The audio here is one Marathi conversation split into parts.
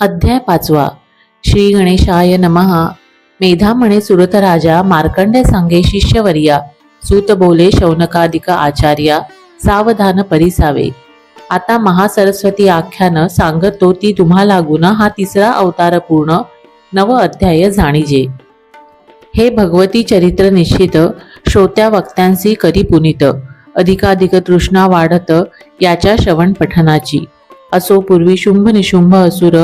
अध्याय पाचवा. श्री गणेशाय नमहा मेधा म्हणे सुरतराजा मार्कंडे सांगे शिष्यवर्या सूत बोले शौनकादिक आचार्या सावधान परिसावे. आता महासरस्वती आख्यान सांगतो ती तुम्हा लागून हा तिसरा अवतार पूर्ण नव अध्याय जाणीजे. हे भगवती चरित्र निश्चित श्रोत्या वक्त्यांसी करी पुनित अधिकाधिक तृष्णा वाढत याच्या श्रवण पठनाची. असो पूर्वी शुंभ निशुंभ असुर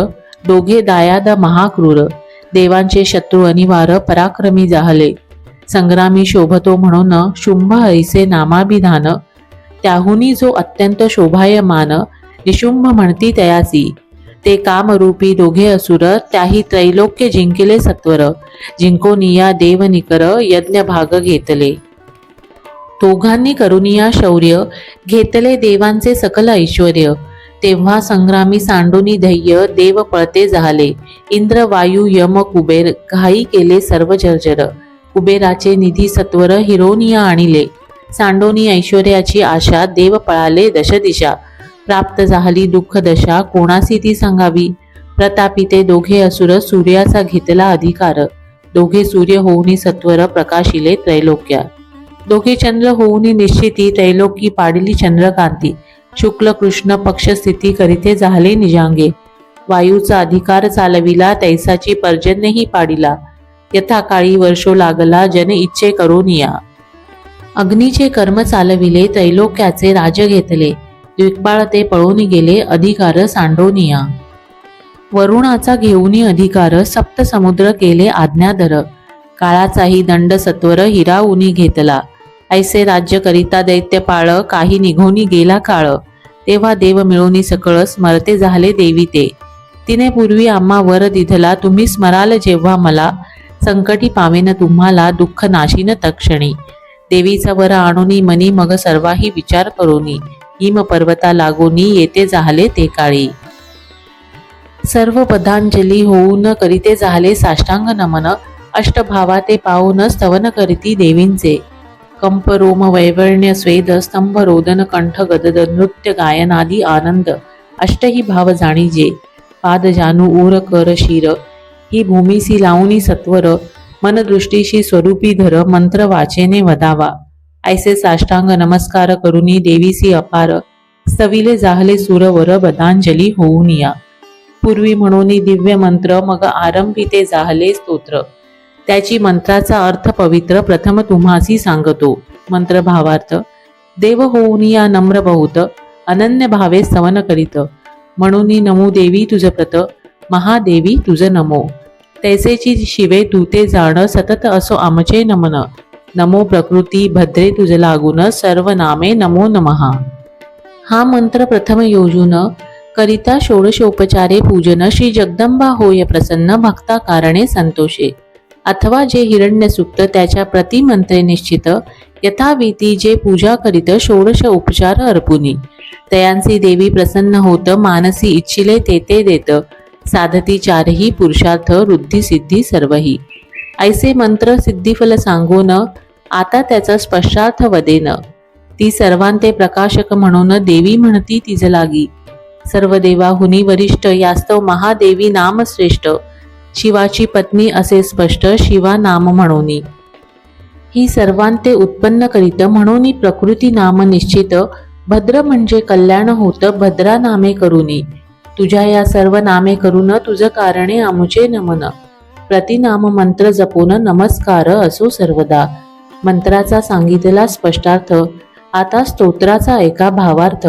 दोघे दायाद महाक्रूर. देवांचे शत्रू अनिवार पराक्रमी जाहले. संग्रामी शोभतो म्हणून शुंभ ऐसे नामाभिधान. त्याहुनी जो अत्यंत शोभायमान निशुंभ म्हणती तयासी. ते कामरूपी दोघे असुर त्याही त्रैलोक्य जिंकिले सत्वर. जिंकोनिया देवनिकर यज्ञ भाग घेतले. दोघांनी करुनिया शौर्य घेतले देवांचे सकल ऐश्वर तेव्हा संग्रामी सांडोनी धैर्य देव पळते झाले इंद्र वायू यम कुबेर घाई केले सर्व जर्जर. कुबेराचे निधी सत्वर हिरोनिया आणिले. सांडोनी ऐश्वर्याची आशा देव पळाले दशदिशा. प्राप्त झाली दुःख दशा कोणासी ती सांगावी? प्रतापी ते दोघे असुर सूर्याचा घेतला अधिकार. दोघे सूर्य होऊनी सत्वर प्रकाशिले त्रैलोक्या. दोघे चंद्र होऊनी निश्चिती त्रैलोकी पाडिली चंद्रकांती. शुक्ल कृष्ण पक्ष स्थिती करीते झाले निजांगे. वायूचा अधिकार चालविला तैसाची पर्जन्यही पाडिला. यथाकाळी वर्षो लागला जन इच्छे करोनिया अग्नीचे कर्म चालविले त्रैलोक्याचे राज घेतले. द्विकबाळ ते पळून गेले अधिकार सांडोनिया वरुणाचा घेऊनी अधिकार सप्त समुद्र केले आज्ञाधर. काळाचाही दंड सत्वर हिराऊनी घेतला. ऐसे राज्य करिता दैत्य पाळ काही निघोनी गेला काळ. तेव्हा देव मिळूनी सकळ स्मरते झाले देवी ते. तिने पूर्वी आम्हा वर दिधला तुम्ही स्मराल जेव्हा मला. संकटी पावेन तुम्हाला दुःख नाशीन तक्षणी. देवीचा वर आणूनी मनी मग सर्वाही विचार करूनी. हिम पर्वता लागोनी येते झाले ते काळी. सर्व पदांजली होऊन करीते झाले साष्टांग नमन. अष्टभावा ते पाहून स्तवन करीती देवींचे. कंप रोम वैवर्ण्य स्वेद स्तंभ रोदन कंठ गदद नृत्य गायनादी आनंद अष्टही भाव जाणीजे। पाद जानू ऊर कर शिर। ही भूमीसी लावणी सत्वर। मनदृष्टीशी स्वरूपी धर। मंत्र वाचेने वदावा। ऐसे साष्टांग नमस्कार करुनी देवीसी अपार। सविले जाहले सुरवर बदांजली होऊनिया। पूर्वी म्हणून दिव्य मंत्र मग आरंभी ते जाहले स्तोत्र। त्याची मंत्राचा अर्थ पवित्र प्रथम तुम्हासी सांगतो. मंत्र भावार्थ देव होऊन या नम्र बहुत अनन्य भावे सवन करीत. म्हणून नमो देवी तुझ प्रत महादेवी तुझ नमो. तैसेची शिवे तू ते जाण सतत असो आमचे नमन. नमो प्रकृती भद्रे तुझ लागून सर्व नामे नमो नमहा हा मंत्र प्रथम योजून करिता षोडशोपचारे पूजन श्री जगदंबा होय प्रसन्न भक्ता कारणे संतोषे. अथवा जे हिरण्यसुप्त त्याच्या प्रतिमंत्रे निश्चित यथाविधी जे पूजा करीत षोडश उपचार अर्पुनी. तयांसी देवी प्रसन्न होत मानसी इच्छिले ते ते देत. साधती चारही पुरुषार्थ वृद्धी सिद्धी सर्वही. ऐसे मंत्र सिद्धिफल सांगून आता त्याचा स्पष्टार्थ वदेन. ती सर्वांते प्रकाशक म्हणून देवी म्हणती तिज लागी. सर्व देवाहुनी वरिष्ठ यास्तव महादेवी नामश्रेष्ठ. शिवाची पत्नी असे स्पष्ट शिवा नाम म्हणोनी. ही सर्वांते उत्पन्न करीत म्हणून प्रकृती नाम निश्चित भद्र म्हणजे कल्याण होत भद्रा नामे करुनी. तुझ्या या सर्व नामे करून तुझं कारणे आमुचे नमन. प्रतिनाम मंत्र जपून नमस्कार असो सर्वदा. मंत्राचा सांगितला स्पष्टार्थ आता स्तोत्राचा एका भावार्थ.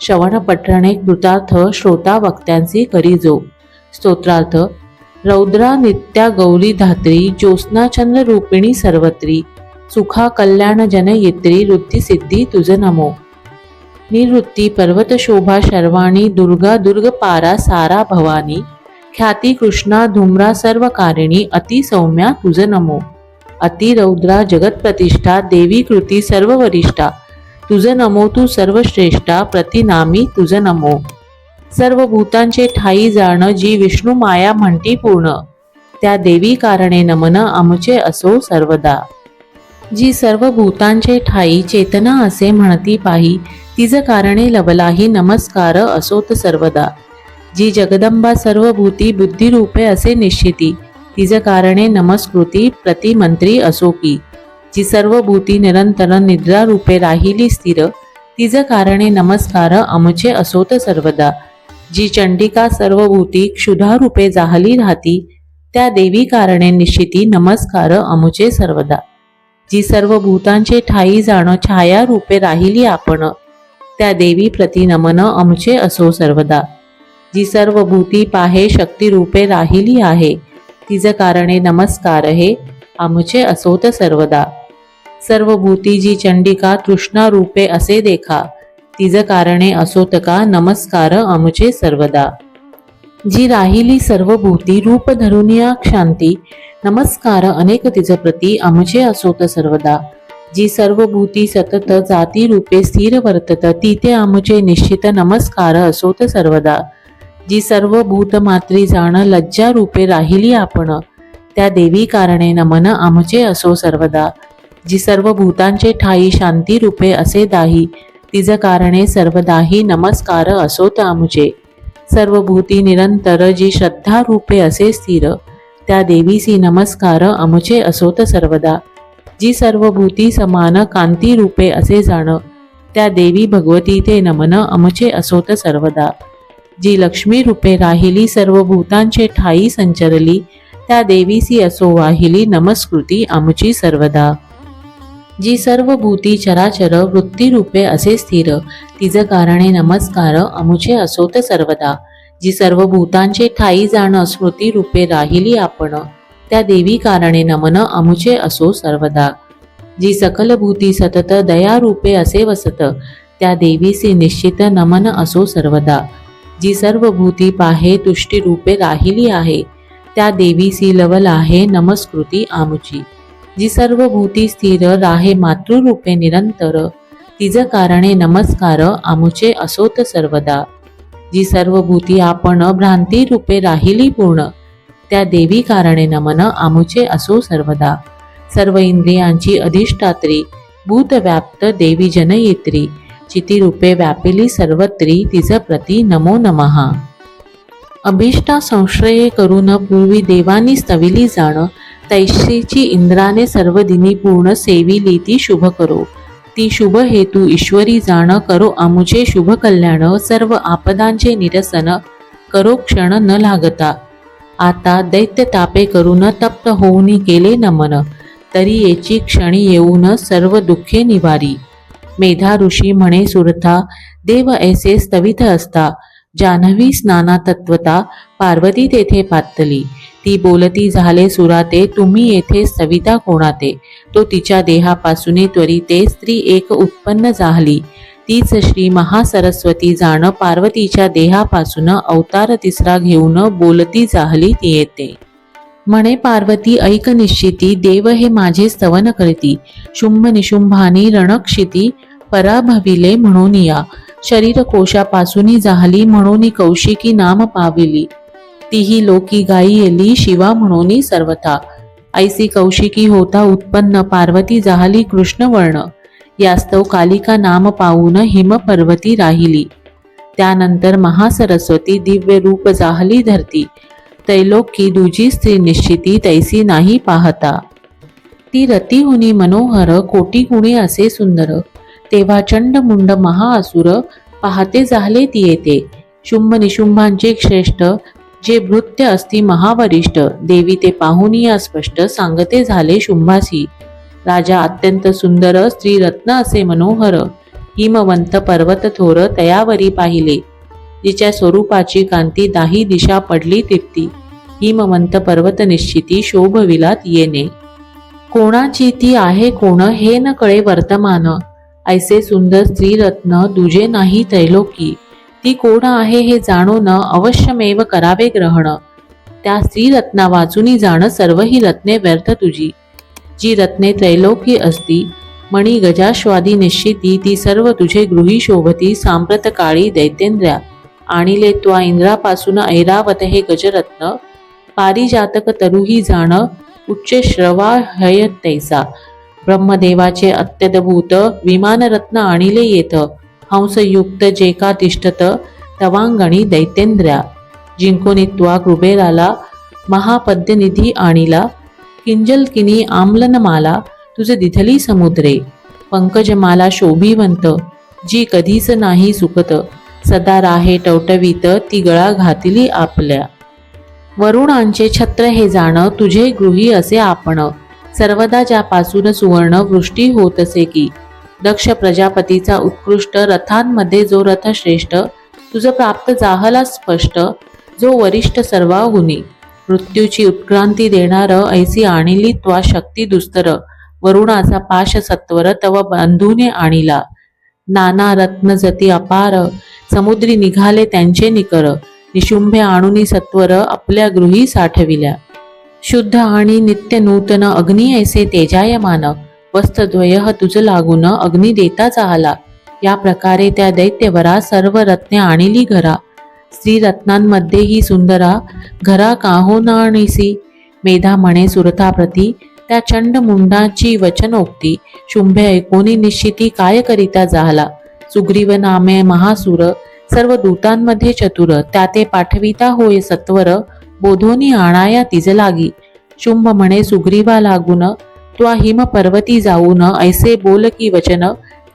श्रवण पठणे कृतार्थ श्रोता वक्त्यांची करीजो स्तोत्रार्थ रौद्रा नित्या गौरी धात्री ज्योत्स्नाचंद्र रूपिणी सर्वत्री सुखा कल्याण जन येत्री वृत्ती सिद्धी तुझ नमो. निवृत्ती पर्वत शोभा शर्वाणी दुर्गा दुर्ग पारा सारा भवानी ख्याती कृष्णा धुम्रा सर्व कारिणी अति सौम्या तुझ नमो. अति रौद्रा जगत प्रतिष्ठा देवी कृती सर्व वरिष्ठा तुझ नमो तू सर्वश्रेष्ठा प्रतिनामी तुझ नमो. सर्व भूतांचे ठाई जाण जी विष्णू माया म्हणती पूर्ण. त्या देवी कारणे नमन आमचे असो सर्वदा. जी सर्व भूतांचे ठाई चेतना असे म्हणती पाही तिज कारणे लवलाही नमस्कार असोत सर्वदा. जी जगदंबा सर्व भूती बुद्धिरूपे असे निश्चिती तिज कारणे नमस्कृती प्रतिमंत्री असो की. जी सर्व भूती निरंतर निद्रा रूपे राहिली स्थिर तिज कारणे नमस्कार अमुचे असोत सर्वदा. जी चंडिका सर्व भूती क्षुधा जाहली राहती त्या देवी कारणे निश्चिती नमस्कार अमुचे सर्वदा. जी सर्व भूतांचे ठाई जाण छाया रूपे राहिली आपण त्या देवी प्रती नमन अमुचे असो सर्वदा. जी सर्व भूती पाहे शक्ती रूपे राहिली आहे तिज कारणे नमस्कार हे आमचे असोत सर्वदा. सर्व भूती जी चंडिका तृष्णा रूपे असे देखा तिज कारणे असोत का नमस्कार आमचे सर्वदा. जी राहिली सर्व भूती रूप धरुनिया शांती नमस्कार अनेक तिज प्रती आमचे असोत सर्वदा. जी सर्व भूती सतत जाती रूपे स्थिर वर्तत ती ते आमचे निश्चित नमस्कार असोत सर्वदा. जी सर्व भूत मात्री जाण लज्जा रूपे राहिली आपण त्या देवी कारणे नमन आमचे असो सर्वदा. जी सर्व भूतांचे ठाई शांती रूपे असे दाही तिज कारणे सर्वदाही नमस्कार असोत आमचे सर्व भूती निरंतर जी श्रद्धा रूपे असे स्थिर त्या देवीसी नमस्कार अमुचे असोत सर्वदा. जी सर्व भूती समान कांती रूपे असे जाण त्या देवी भगवती ते नमन अमुचे असोत सर्वदा. जी लक्ष्मी रूपे राहिली सर्व भूतांचे ठाई संचरली त्या देवीसी असो वाहिली नमस्कृती आमची सर्वदा. जी सर्व भूती चराचर वृत्तीरूपे असे स्थिर तिज कारणे नमस्कार अमुचे असोत सर्वदा. जी सर्व भूतांचे ठाई जाण स्मृतीरूपे राहिली आपण त्या देवी कारणे नमन अमुचे असो सर्वदा. जी सकल भूती सतत दया रूपे असे वसत त्या देवीसी निश्चित नमन असो सर्वदा. जी सर्व भूती पाहे तुष्टी रूपे राहिली आहे त्या देवीसी लवल आहे नमस्कृती आमुची. जी सर्व भूती स्थिर राहे मातृरूपे निरंतर तिज कारणे नमस्कार आमुचे असोत सर्वदा. जी सर्व भूती आपण भ्रांती रूपे राहिली पूर्ण त्या देवी कारणे नमन आमुचे असो सर्वदा. सर्व इंद्रियांची अधिष्ठात्री भूतव्याप्त देवी जनयित्री चितिरूपे व्यापिली सर्वत्री तिज प्रती नमो नमहा अभिष्टा संश्रये करून पूर्वी देवानी स्तविली जाणं तैशीची इंद्राने सर्व दिनी पूर्ण सेविली ती शुभ करो. ती शुभ हेतू ईश्वरी जाण करो आमुचे शुभ कल्याण सर्व आपदांचे निरसन करो क्षण न लागता. आता दैत्य तापे करून तप्त होऊनी केले नमन तरी येची क्षणी येऊन सर्व दुःखे निवारी. मेधा ऋषी म्हणे सुरथा देव ऐसे स्तवित असता जान्हवी स्नाना तत्वता पार्वती तेथे पातली. ती बोलती झाले सुराते तुम्ही येथे सविता कोणाते? तो तिच्या देहापासून त्वरिते स्त्री एक उत्पन्न झाली. तीच श्री महासरस्वती जाण पार्वतीच्या देहापासून अवतार तिसरा घेऊन बोलती जाहली ती येते. म्हणे पार्वती ऐक निश्चिती देव हे माझे स्तवन करती. शुंभ निशुंभानी रणक्षिती पराभविले म्हणून या. शरीर कोशापासून जाहली म्हणून कौशिकी नाम पाविली. तीही लोकी गाई शिवा म्हणून सर्वथा. ऐसी कौशिकी होता उत्पन्न पार्वती जाहली कृष्णवर्ण. यास्तव कालिका नाम पाहून हिम पर्वती राहिली. त्यानंतर महासरस्वती दिव्य रूप जाहली धरती. तैलोकी दुजी स्त्री निश्चिती तैसी नाही पाहता. ती रतिहुनी मनोहर कोटी गुणे असे सुंदर. तेव्हा चंडमुंड महाअसुर पाहते झाले ती येते. शुंभ निशुंभांचे श्रेष्ठ जे भृत्य असती महावरिष्ठ देवी ते पाहुनिया स्पष्ट सांगते झाले शुंभासी. राजा अत्यंत सुंदर स्त्री रत्न असे मनोहर हिमवंत पर्वत थोर तयावरी पाहिले. जिच्या स्वरूपाची कांती दाही दिशा पडली तिप्ती हिमवंत पर्वत निश्चिती शोभविलात येणे. कोणाची ती आहे कोण हे न कळे वर्तमान. ऐसे सुंदर स्त्रीरत्न दुजे नाही तैलोकी ती कोण आहे हे जाणून अवश्यमेव करावे ग्रहण. त्या स्त्रीरत्ना वाचूनी जाण सर्व ही रत्ने व्यर्थ तुझी. जी रत्ने त्रैलोकी असती मणी गजाश्वादी निश्चिती ती सर्व तुझे गृही शोभती सांप्रत काळी दैतेंद्र्या आणिले त्वा इंद्रापासून ऐरावत हे गजरत्न पारिजातक तरुही जाण उच्च श्रवा हय तैसा. ब्रह्मदेवाचे अत्यद्भूत विमानरत्न आणिले येथ हंसयुक्त जे का तिष्ठत तवांगणी दैतेंद्र्या जिंकोनी त्वा कुबेराला महापद्यनिधी आणिला किंजलकिनी आम्लनमाला तुझे दिथली समुद्रे. पंकजमाला शोभिवंत जी कधीच नाही सुकत सदा राहे टवटवीत ती गळा घातली आपल्या. वरुणांचे छत्र हे जाणं तुझे गृही असे आपण. सर्वदा ज्यापासून सुवर्ण वृष्टी होत असे की दक्ष प्रजापतीचा उत्कृष्ट रथांमध्ये जो रथ श्रेष्ठ तुझं प्राप्त जाहला स्पष्ट जो वरिष्ठ सर्वाहुनी मृत्यूची उत्क्रांती देणार ऐसी आणिली त्वा शक्ती दुस्तर. वरुणाचा पाश सत्वर तव बंधूने आणिला. नाना रत्न जती अपार समुद्री निघाले त्यांचे निकर. निशुंभे आणुनी सत्वर आपल्या गृही साठविल्या. शुद्ध आणि नित्य नूतन अग्नी ऐसे तेजायमान वस्त्रद्वय तुझ लागून अग्नी देता चाहला या प्रकारे त्या दैत्यवरा सर्व रत्ने आणली घरा. स्त्री रत्नांमध्ये ही सुंदरा घरा काहो आणिसी मेधा म्हणे सुरथाप्रती त्या चंड मुंडाची वचनोक्ती. शुंभे ऐकोनी निश्चिती काय करिता झाला सुग्रीव नामे महासुर सर्व दूतांमध्ये चतुर त्या ते पाठविता होय सत्वर बोधोनी आणाया तिज लागी. शुंभ म्हणे सुग्रीवा लागून त्वा हिम पर्वती जाऊन ऐसे बोल की वचन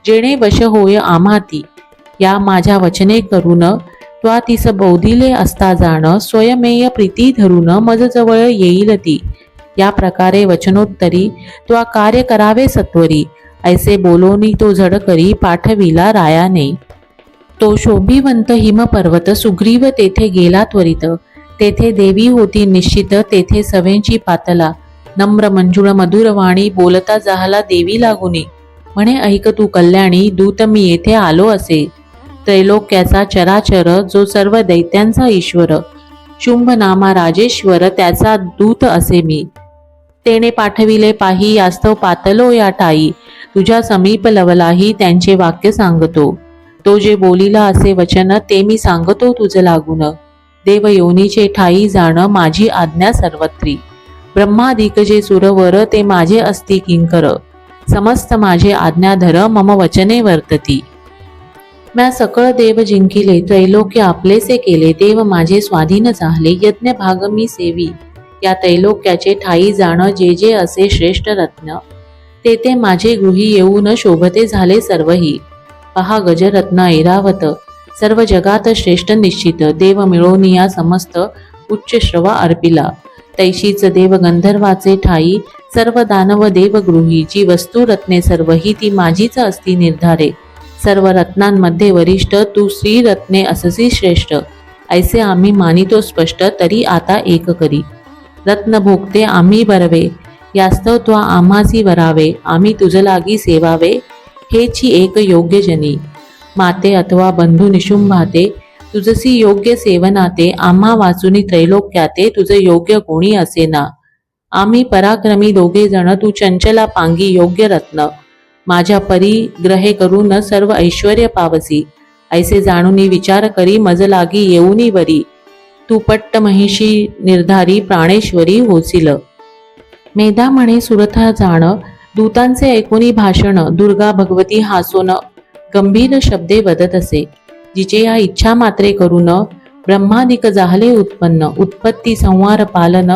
जेणे वश होय आम्हाती. या माझ्या वचने करून त्वा तिस बौधिले असता जाण स्वयमेय प्रीती धरून मज जवळ येईल ती. या प्रकारे वचनोत्तरी त्वा कार्य करावे सत्वरी. ऐसे बोलोनी तो झड करी पाठविला रायाने. तो शोभिवंत हिमपर्वत सुग्रीव तेथे गेला त्वरित. तेथे देवी होती निश्चित तेथे सवेंची पातला. नम्र मंजुळ मधुरवाणी बोलता जाहला देवी लागुनी. म्हणे ऐक तू कल्याणी दूत मी येथे आलो असे. त्रैलोक्याचा चराचर जो सर्व दैत्यांचा ईश्वर. शुंभ नामा राजेश्वर त्याचा दूत असे मी. तेने पाठविले पाही यास्तव पातलो या ठाई तुझ्या समीप लवलाही त्यांचे वाक्य सांगतो. तो जे बोलिला असे वचन ते मी सांगतो तुझ लागून. देव योनीचे ठाई जाण माझी आज्ञा सर्वत्री. ब्रह्मादिक जे सुरवर ते माझे अस्ति किंकर. समस्त माझे आज्ञाधर मम वचने वर्तती. म्या सकळ देव जिंकिले त्रैलोक्य आपलेसे केले देव माझे स्वाधीन झाले यज्ञ भाग मी सेवी. या त्रैलोक्याचे ठाई जाण जे जे असे श्रेष्ठ रत्न ते ते माझे गृही येऊन शोभते झाले सर्वही. पहा गजरत्न ऐरावत सर्व जगात श्रेष्ठ निश्चित देव मिळवनिया समस्त उच्च श्रवा अर्पिला. तैशीच देव गंधर्वाचे ठाई सर्व दानव देवगृही जी वस्तू रत्ने सर्व ही ती माझीच असती निर्धारे. सर्व रत्नांमध्ये वरिष्ठ तू श्री रत्ने अससी श्रेष्ठ. ऐसे आम्ही मानितो स्पष्ट तरी आता एक करी. रत्न भोगते आम्ही बरवे यास्तव त्वा आम्हासी वरावे आम्ही तुझलागी सेवावे हेची एक योग्य जनी. माते अथवा बंधू निशुंभाते तुझसी योग्य सेवनाते आम्हा वाचुनी त्रैलोक्याते तुझं योग्य कोणी असेना. आम्ही पराक्रमी दोघे जण तू चंचला पांगी योग्य रत्न. माझ्या परिग्रहे करून सर्व ऐश्वर पावसी. ऐसे जाणूनी विचार करी मज लागी येऊनी वरी. तू पट्ट महिषी निर्धारी प्राणेश्वरी होसिल. मेधा म्हणे सुरथा जाण. दूतांचे ऐकुनी भाषण. दुर्गा भगवती हासोन. गंभीर शब्दे वदत असे जिचे या इच्छा मात्रे करून ब्रह्मादिक जाहले उत्पन्न उत्पत्ती संहार पालन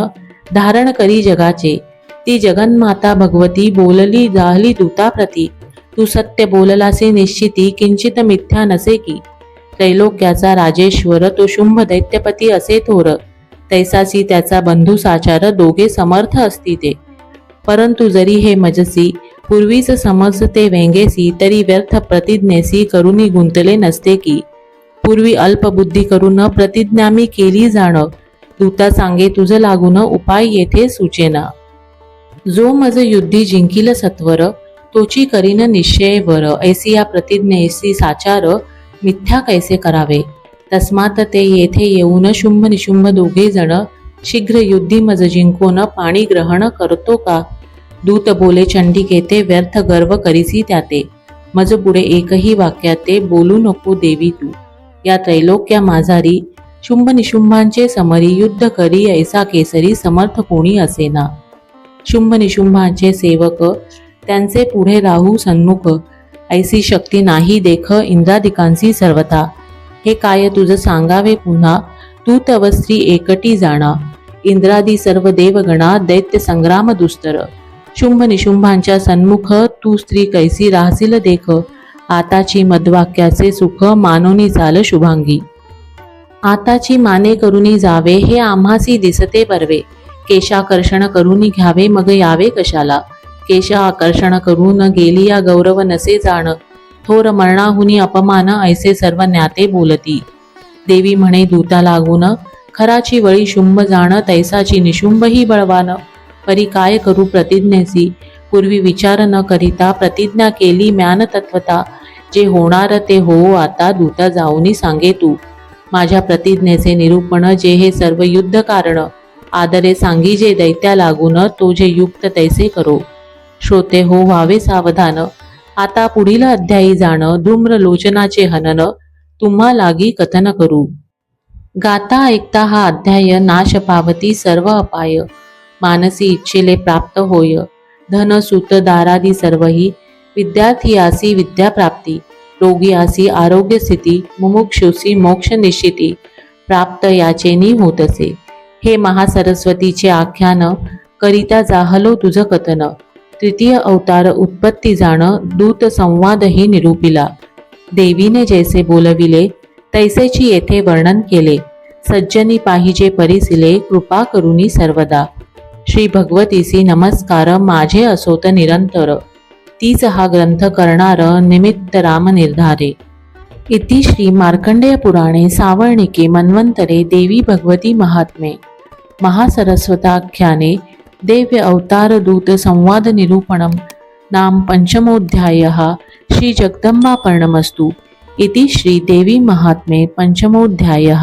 धारण करी जगाचे. ती जगन्माता भगवती बोलली जाहली दूताप्रती. तू सत्य बोललासे निश्चिती किंचित मिथ्या नसे की. त्रैलोक्याचा राजेश्वर तो शुंभ दैत्यपती असे थोर. तैसासी त्याचा बंधू साचार दोघे समर्थ असती ते परंतु जरी हे मजसी पूर्वीच समजते वेंगेसी तरी व्यर्थ प्रतिज्ञेसी करुनी गुंतले नसते की. पूर्वी अल्पबुद्धी करून प्रतिज्ञा मी केली जाण. दूता सांगे तुझ लागून उपाय येथे सुचेना. जो मज युद्धी जिंकिल सत्वर तोची करीन निश्चय वर. ऐसी या प्रतिज्ञेसी साचार मिथ्या कैसे करावे? तस्मात ते येथे येऊन शुंभ निशुंभ दोघे जण शीघ्र युद्धी मज जिंकून पाणी ग्रहण करतो का? दूत बोले चंडिके ते व्यर्थ गर्व करीसी त्याते. मज पुढे एकही वाक्यात ते बोलू नको देवी तू. या त्रैलोक्या माझारी शुंभ निशुंभांचे समरी युद्ध करी ऐसा केसरी समर्थ कोणी असेना. शुंभ निशुंभांचे सेवक त्यांचे पुढे राहू सन्मुख. ऐसी शक्ती नाही देख इंद्रादिकांसी सर्वता हे काय तुझ सांगावे पुन्हा? तू तव स्त्री एकटी जाणा. इंद्रादी सर्व देवगणा दैत्य संग्राम दुस्तर. शुंभ निशुंभांच्या सन्मुख तू स्त्री कैसी राहसील देख. आताची मधवाक्याचे सुख मानोनी चाल शुभांगी. आताची माने करुनी जावे हे आम्हासी दिसते बर्वे. केशाकर्षण करुनी घ्यावे मग यावे कशाला? केश आकर्षण करून गेली या गौरव नसे जाण. थोर मरणाहुनी अपमान ऐसे सर्व ज्ञाते बोलती. देवी म्हणे दूता लागून खराची वळी शुंभ जाण तैसाची निशुंभ ही बळवान. परी काय करू प्रतिज्ञेसी? पूर्वी विचार न करिता प्रतिज्ञा केली म्यान तत्वता जे होणार ते हो आता दूता जाऊनी सांगे तू. माझ्या प्रतिज्ञेचे निरूपण जे हे सर्व युद्ध कारण. आदरे सांगी जे दैत्या लागून तो जे युक्त तैसे करो. श्रोते हो व्हावे सावधान. आता पुढील अध्यायी जाण धूम्र लोचनाचे हनन. तुम्हा लागी कथन करू. गाता ऐकता हा अध्याय नाश पावती सर्व अपाय. मानसी इच्छेले प्राप्त होय. धन सुत दारादी सर्वही विद्यार्थी आसी विद्याप्राप्ती. रोगी आसी आरोग्य स्थिती मुमुक्षुसी मोक्ष निश्चिती प्राप्त याचेनी होतसे हे महासरस्वतीचे आख्यान करिता जाहलो तुझ कथन. तृतीय अवतार उत्पत्ती जाण दूत संवादही निरूपिला. देवीने जैसे बोलविले तैसेची येथे वर्णन केले. सज्जनी पाहिजे परिसिले कृपा करुनी सर्वदा. श्री भगवतीसी नमस्कार माझे असोत निरंतर. तीच हा ग्रंथ करणार निमित्त राम निर्धारे. इति श्री मार्कंडेय पुराणे सावर्णिके मन्वंतरे देवी भगवती महात्मे. महासरस्वताख्याने देव्य अवतार दूत संवाद निरूपणं नाम पंचमोध्याय श्री जगदंबापर्णमस्तु इति श्री देवी महात्मे पंचमोध्याय